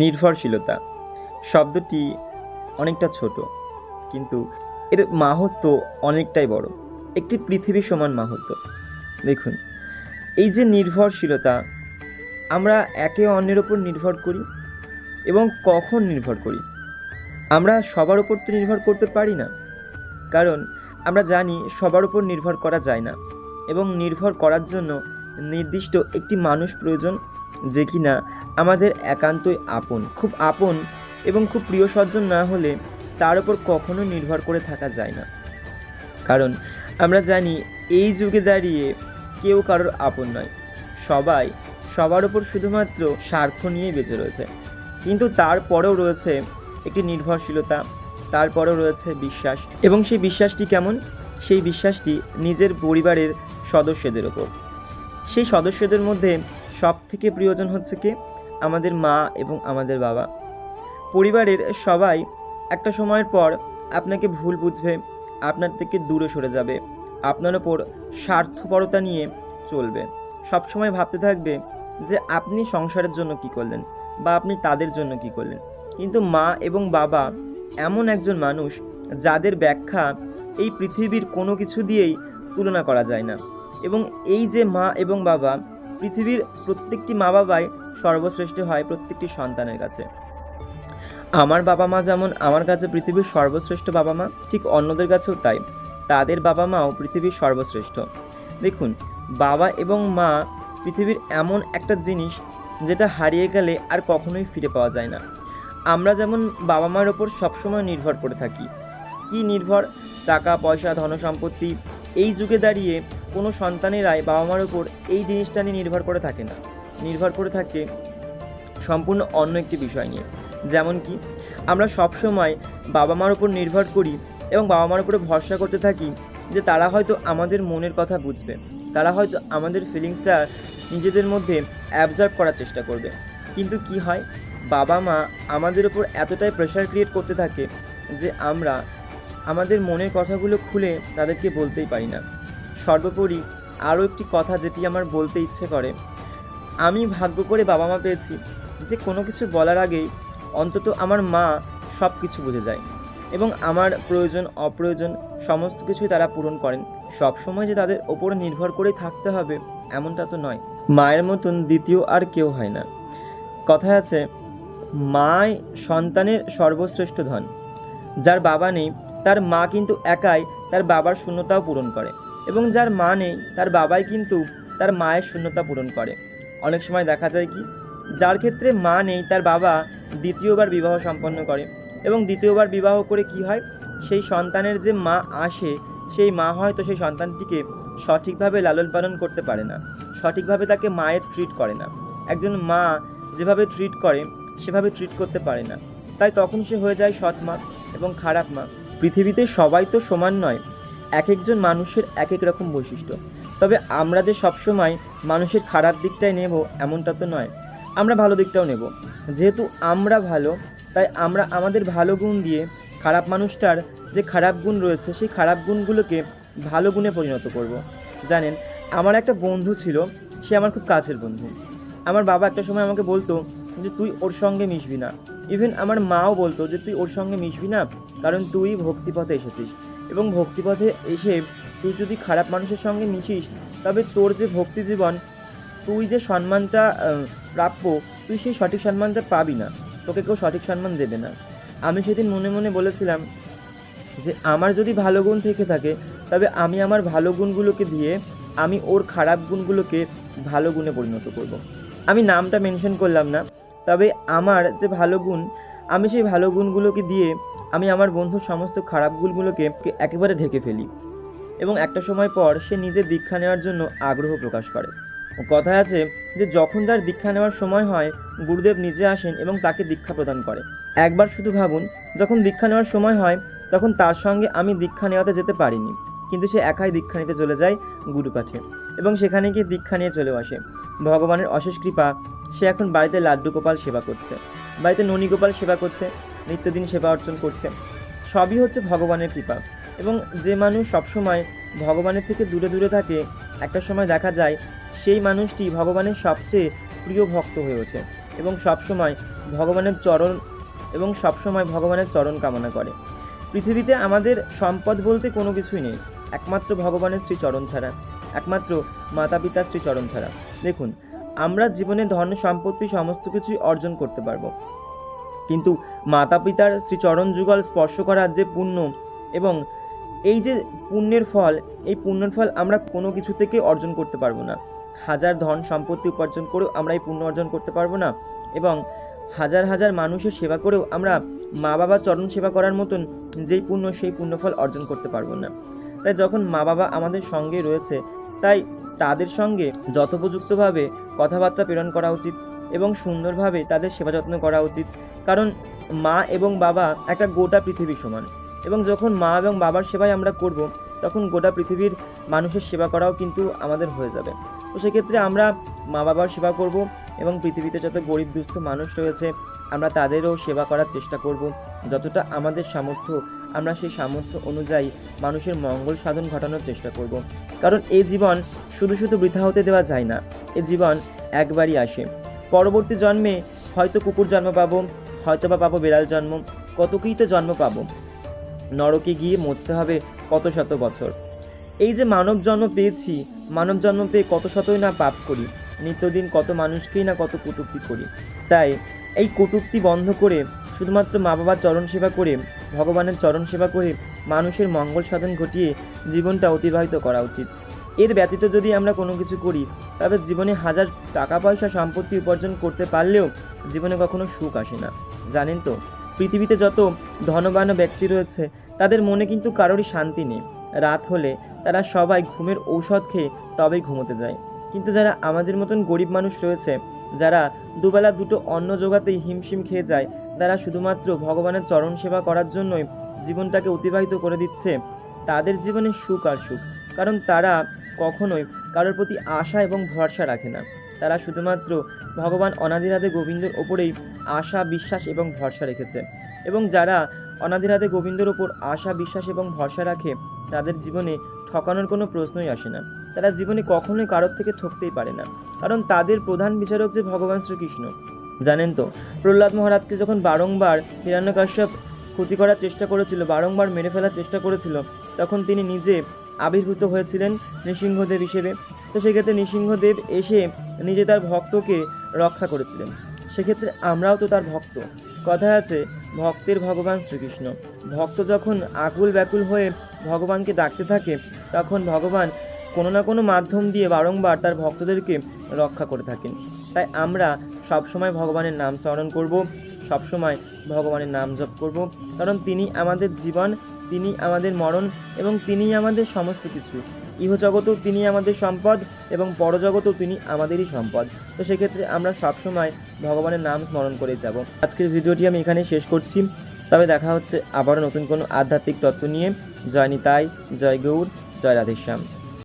নির্ভরশীলতা। শব্দটি অনেকটা ছোট, কিন্তু এর মাহাত্ম অনেকটাই বড়। একটি পৃথিবী সমান মাহাত্ম। দেখুন, এই যে নির্ভরশীলতা, আমরা একে অন্যের ওপর নির্ভর করি এবং কখন নির্ভর করি? আমরা সবার ওপর তো নির্ভর করতে পারি না, কারণ আমরা জানি সবার উপর নির্ভর করা যায় না এবং নির্ভর করার জন্য নির্দিষ্ট একটি মানুষ প্রয়োজন যে কিনা আমাদের একান্তই আপন, খুব আপন এবং খুব প্রিয় সজ্জন না হলে তার উপর কখনো নির্ভর করে থাকা যায় না। কারণ আমরা জানি এই যুগে দাঁড়িয়ে কেউ কারোর আপন নয়। সবাই সবার উপর শুধুমাত্র স্বার্থ নিয়েই বেঁচে রয়েছে। কিন্তু তারপরেও রয়েছে একটি নির্ভরশীলতা, তারপরেও রয়েছে বিশ্বাস এবং সেই বিশ্বাসটি কেমন? সেই বিশ্বাসটি নিজের পরিবারের সদস্যদের ওপর সেই সদস্যদের মধ্যে সব থেকে প্রিয়জন হচ্ছে কে? আমাদের মা এবং আমাদের বাবা। পরিবারের সবাই একটা সময়ের পর আপনাকে ভুল বুঝবে, আপনার থেকে দূরে সরে যাবে, আপনার ওপর স্বার্থপরতা নিয়ে চলবে। সবসময় ভাবতে থাকবে যে আপনি সংসারের জন্য কি করলেন বা আপনি তাদের জন্য কি করলেন। কিন্তু মা এবং বাবা এমন একজন মানুষ যাদের ব্যাখ্যা এই পৃথিবীর কোনো কিছু দিয়েই তুলনা করা যায় না। এবং এই যে মা এবং বাবা পৃথিবীর প্রত্যেকটি মা বাবাই সর্বশ্রেষ্ঠ হয় প্রত্যেকটি সন্তানের কাছে। আমার বাবা মা যেমন আমার কাছে পৃথিবীর সর্বশ্রেষ্ঠ বাবা মা, ঠিক অন্যদের কাছেও তাই। তাদের বাবা মাও পৃথিবীর সর্বশ্রেষ্ঠ। দেখুন, বাবা এবং মা পৃথিবীর এমন একটা জিনিস যেটা হারিয়ে গেলে আর কখনোই ফিরে পাওয়া যায় না। আমরা যেমন বাবা মার ওপর সবসময় নির্ভর করে থাকি। কি নির্ভর? টাকা, পয়সা, ধনসম্পত্তি, এই যুগে দাঁড়িয়ে কোনো সন্তানেরাই বাবা মার উপর এই জিনিসটা নিয়ে নির্ভর করে থাকে না। নির্ভর করে থাকে সম্পূর্ণ অন্য একটি বিষয় নিয়ে। যেমন কি, আমরা সবসময় বাবা মার উপর নির্ভর করি এবং বাবা মার উপরে ভরসা করতে থাকি যে তারা হয়তো আমাদের মনের কথা বুঝবে। তারা হয়তো আমাদের ফিলিংসটা নিজেদের মধ্যে অ্যাবজর্ব করার চেষ্টা করবে। কিন্তু কি হয় বাবা মা আমাদের উপর এতটাই প্রেশার ক্রিয়েট করতে থাকে যে আমরা আমাদের মনের কথাগুলো খুলে তাদেরকে বলতেই পারি না। সর্বোপরি আরও একটি কথা যেটি আমার বলতে ইচ্ছে করে। আমি ভাগ্য করে বাবা মা পেয়েছি যে কোনো কিছু বলার আগেই অন্তত আমার মা সব কিছু বুঝে যায় এবং আমার প্রয়োজন, অপ্রয়োজন সমস্ত কিছুই তারা পূরণ করেন। সব সময় যে তাদের ওপর নির্ভর করে থাকতে হবে এমনটা তো নয়। মায়ের মতন দ্বিতীয় আর কেউ হয় না। কথায় আছে, মাই সন্তানের সর্বশ্রেষ্ঠ ধন। যার বাবা নেই, তার মা কিন্তু একাই তার বাবার শূন্যতাও পূরণ করে। এবং যার মা নেই, তার বাবাই কিন্তু তার মায়ের শূন্যতা পূরণ করে। অনেক সময় দেখা যায় কি, যার ক্ষেত্রে মা নেই, তার বাবা দ্বিতীয়বার বিবাহ সম্পন্ন করে এবং দ্বিতীয়বার বিবাহ করে কি হয়, সেই সন্তানের যে মা আসে, সেই মা হয়তো সেই সন্তানটিকে সঠিকভাবে লালন পালন করতে পারে না, সঠিকভাবে তাকে মায়ের ট্রিট করে না। একজন মা যেভাবে ট্রিট করে, সেভাবে ট্রিট করতে পারে না। তাই তখন সে হয়ে যায় সৎ মা এবং খারাপ মা। পৃথিবীতে সবাই তো সমান নয় এক একজন মানুষের এক এক রকম বৈশিষ্ট্য। তবে আমরা যে সবসময় মানুষের খারাপ দিকটাই নেব, এমনটা তো নয়। আমরা ভালো দিকটাও নেব। যেহেতু আমরা ভালো, তাই আমরা আমাদের ভালো গুণ দিয়ে খারাপ মানুষটার যে খারাপ গুণ রয়েছে, সেই খারাপ গুণগুলোকে ভালো গুণে পরিণত করব। জানেন, আমার একটা বন্ধু ছিল, সে আমার খুব কাছের বন্ধু। আমার বাবা একটা সময় আমাকে বলতো যে, তুই ওর সঙ্গে মিশবি না। ইভেন আমার মাও বলতো যে, তুই ওর সঙ্গে মিশবি না, কারণ তুই ভক্তিপথে এসেছিস। এবং ভক্তিপথে এসে তুই যদি খারাপ মানুষের সঙ্গে মিশিস, তবে তোর যে ভক্তি জীবন, তুই যে সম্মানটা প্রাপ্য, তুই সেই সঠিক সম্মানটা পাবি না তোকে কেউ সঠিক সম্মান দেবে না আমি সেদিন মনে মনে বলেছিলাম যে, আমার যদি ভালো গুণ থেকে থাকে, তবে আমি আমার ভালো গুণগুলোকে দিয়ে আমি ওর খারাপ গুণগুলোকে ভালো গুণে পরিণত করব। আমি নামটা মেনশন করলাম না, তবে আমার যে ভালো গুণ, আমি সেই ভালো গুণগুলোকে দিয়ে আমি আমার বন্ধুর সমস্ত খারাপ গুণগুলোকে একেবারে ঢেকে ফেলি এবং একটা সময় পর সে নিজের দীক্ষা নেওয়ার জন্য আগ্রহ প্রকাশ করে। কথায় আছে যে যখন যার দীক্ষা নেওয়ার সময় হয়, গুরুদেব নিজে আসেন এবং তাকে দীক্ষা প্রদান করে। একবার শুধু ভাবুন, যখন দীক্ষা নেওয়ার সময় হয়, তখন তার সঙ্গে আমি দীক্ষা নেওয়াতে যেতে পারিনি। কিন্তু সে একাই দীক্ষা নিতে চলে যায় গুরুপাঠে এবং সেখানে গিয়ে দীক্ষা নিয়ে চলেও আসে। ভগবানের অশেষ কৃপা, সে এখন বাড়িতে লাড্ডু গোপাল সেবা করছে। বাড়িতে ননী গোপাল সেবা করছে। নিত্যদিন সেবা অর্জন করছে। সবই হচ্ছে ভগবানের কৃপা। এবং যে মানুষ সবসময় ভগবানের থেকে দূরে দূরে থাকে, একটা সময় দেখা যায় সেই মানুষটি ভগবানের সবচেয়ে প্রিয় ভক্ত হয়ে ওঠে এবং সবসময় ভগবানের চরণ এবং সবসময় ভগবানের চরণ কামনা করে। পৃথিবীতে আমাদের সম্পদ বলতে কোনো কিছুই নেই। একমাত্র ভগবানের শ্রীচরণ ছাড়া। একমাত্র মাতা পিতার শ্রীচরণ ছাড়া। দেখুন, আমরা জীবনে ধন সম্পত্তি সমস্ত কিছুই অর্জন করতে পারব। কিন্তু মাতা পিতার শ্রীচরণ যুগল স্পর্শ করার যে পুণ্য এবং এই যে পুণ্যের ফল, এই পুণ্যের ফল আমরা কোনো কিছু থেকে অর্জন করতে পারব না। হাজার ধন সম্পত্তি উপার্জন করেও আমরা এই পুণ্য অর্জন করতে পারব না এবং হাজার হাজার মানুষের সেবা করেও আমরা মা বাবার চরণ সেবা করার মতন যেই পুণ্য, সেই পুণ্যফল অর্জন করতে পারব না। তাই যখন মা বাবা আমাদের সঙ্গে রয়েছে, তাই তাদের সঙ্গে যথোপযুক্তভাবে কথাবার্তা প্রেরণ করা উচিত। এবং সুন্দরভাবে তাদের সেবা যত্ন করা উচিত। কারণ মা এবং বাবা একটা গোটা পৃথিবী সমান। এবং যখন মা এবং বাবার সেবাই আমরা করব, তখন গোটা পৃথিবীর মানুষের সেবা করাও কিন্তু আমাদের হয়ে যাবে। তো সেক্ষেত্রে আমরা মা বাবার সেবা করব এবং পৃথিবীতে যত গরিব দুস্থ মানুষ রয়েছে, আমরা তাদেরও সেবা করার চেষ্টা করব। যতটা আমাদের সামর্থ্য, আমরা সেই সামর্থ্য অনুযায়ী মানুষের মঙ্গল সাধন ঘটানোর চেষ্টা করব। কারণ এই জীবন শুধু শুধু বৃথা হতে দেওয়া যায় না। এ জীবন একবারই আসে। পরবর্তী জন্মে হয়তো কুকুর জন্ম পাবো, হয়তো বা পাবো বিড়াল জন্ম, কতকেই তো জন্ম পাবো? নরকে গিয়ে মজতে হবে কত শত বছর? এই যে মানব জন্ম পেয়েছি, মানব জন্ম পেয়ে কত শতই না পাপ করি, নিত্যদিন কত মানুষকেই না কত কটূক্তি করি। তাই এই কটূক্তি বন্ধ করে, শুধুমাত্র মা বাবার চরণ সেবা করে, ভগবানের চরণ সেবা করে মানুষের মঙ্গল সাধন ঘটিয়ে জীবনটা অতিবাহিত করা উচিত। এর ব্যতীত যদি আমরা কোনো কিছু করি, তবে জীবনে হাজার টাকা পয়সা সম্পত্তি উপার্জন করতে পারলেও জীবনে কখনো সুখ আসে না। জানেন তো, পৃথিবীতে যত ধনবান ব্যক্তি রয়েছে, তাদের মনে কিন্তু কারোরই শান্তি নেই। রাত হলে তারা সবাই ঘুমের ঔষধ খেয়ে তবেই ঘুমোতে যায়। কিন্তু যারা আমাদের মতন গরিব মানুষ রয়েছে, যারা দুবেলা দুটো অন্ন জোগাতেই হিমশিম খেয়ে যায়, তারা শুধুমাত্র ভগবানের চরণ সেবা করার জন্যই জীবনটাকে অতিবাহিত করে দিচ্ছে, তাদের জীবনে সুখ আর সুখ। কারণ তারা কখনোই কারোর প্রতি আশা এবং ভরসা রাখে না। তারা শুধুমাত্র ভগবান অনাদিরাধে গোবিন্দর ওপরেই আশা, বিশ্বাস এবং ভরসা রেখেছে। এবং যারা অনাদিরাধে গোবিন্দর ওপর আশা, বিশ্বাস এবং ভরসা রাখে, তাদের জীবনে ঠকানোর কোনো প্রশ্নই আসে না। তারা জীবনে কখনোই কারোর থেকে ঠকতেই পারে না। কারণ তাদের প্রধান বিচারক যে ভগবান শ্রীকৃষ্ণ। জানেন তো, প্রহ্লাদ মহারাজকে যখন বারংবার হিরণ্যকাশ্যপ ক্ষতি করার চেষ্টা করেছিল, বারংবার মেরে ফেলার চেষ্টা করেছিল, তখন তিনি নিজে আবির্ভূত হয়েছিলেন নৃসিংহদেব হিসেবে। তো সেক্ষেত্রে নৃসিংহদেব এসে নিজে তার ভক্তকে রক্ষা করেছিলেন। সেক্ষেত্রে আমরাও তো তার ভক্ত। কথায় আছে, ভক্তের ভগবান শ্রীকৃষ্ণ। ভক্ত যখন আকুল ব্যাকুল হয়ে ভগবানকে ডাকতে থাকে, তখন ভগবান কোনো না কোনো মাধ্যম দিয়ে বারংবার তার ভক্তদেরকে রক্ষা করে থাকেন। তাই আমরা সবসময় ভগবানের নাম স্মরণ করব, সবসময় ভগবানের নাম জপ করব। কারণ তিনি আমাদের জীবন তিনি আমাদের মরণ এবং তিনিই আমাদের সমস্ত কিছু। ইহজগতও তিনি আমাদের সম্পদ এবং পরজগতেও তিনি আমাদেরই সম্পদ। তো সেক্ষেত্রে আমরা সবসময় ভগবানের নাম স্মরণ করে যাব। আজকের ভিডিওটি আমি এখানে শেষ করছি। তবে দেখা হচ্ছে আবারও নতুন কোনো আধ্যাত্মিক তত্ত্ব নিয়ে। জয় নিতাই, জয় গৌর, জয় রাধেশ্যাম।